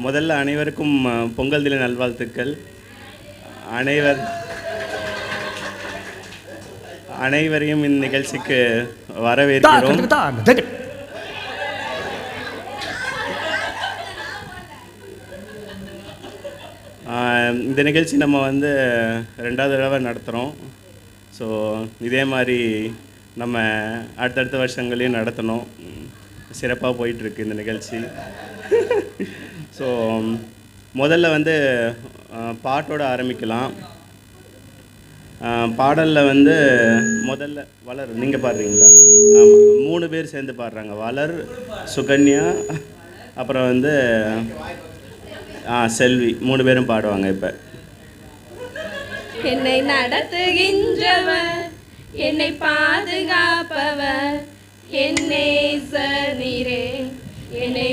முதல்ல அனைவருக்கும் பொங்கல் தின நல்வாழ்த்துக்கள். அனைவர் அனைவரையும் இந்த நிகழ்ச்சிக்கு வரவேற்கிறோம். இந்த நிகழ்ச்சி நம்ம வந்து ரெண்டாவது தடவை நடத்துகிறோம் ஸோ இதே மாதிரி நம்ம அடுத்தடுத்த வருஷங்களையும் நடத்தணும். சிறப்பாக போயிட்டுருக்கு இந்த நிகழ்ச்சி. ஸோ um, முதல்ல வந்து பாட்டோட ஆரம்பிக்கலாம். பாடலில் வந்து முதல்ல வளர் நீங்கள் பாடுறீங்களா? ஆமாம் மூணு பேர் சேர்ந்து பாடுறாங்க. வளர் சுகன்யா அப்புறம் வந்து ஆ செல்வி. மூணு பேரும் பாடுவாங்க இப்போ. என்னை நடத்துகின்றவர் என்னை பாதுகாப்பவர் என்னை நீரே என்னை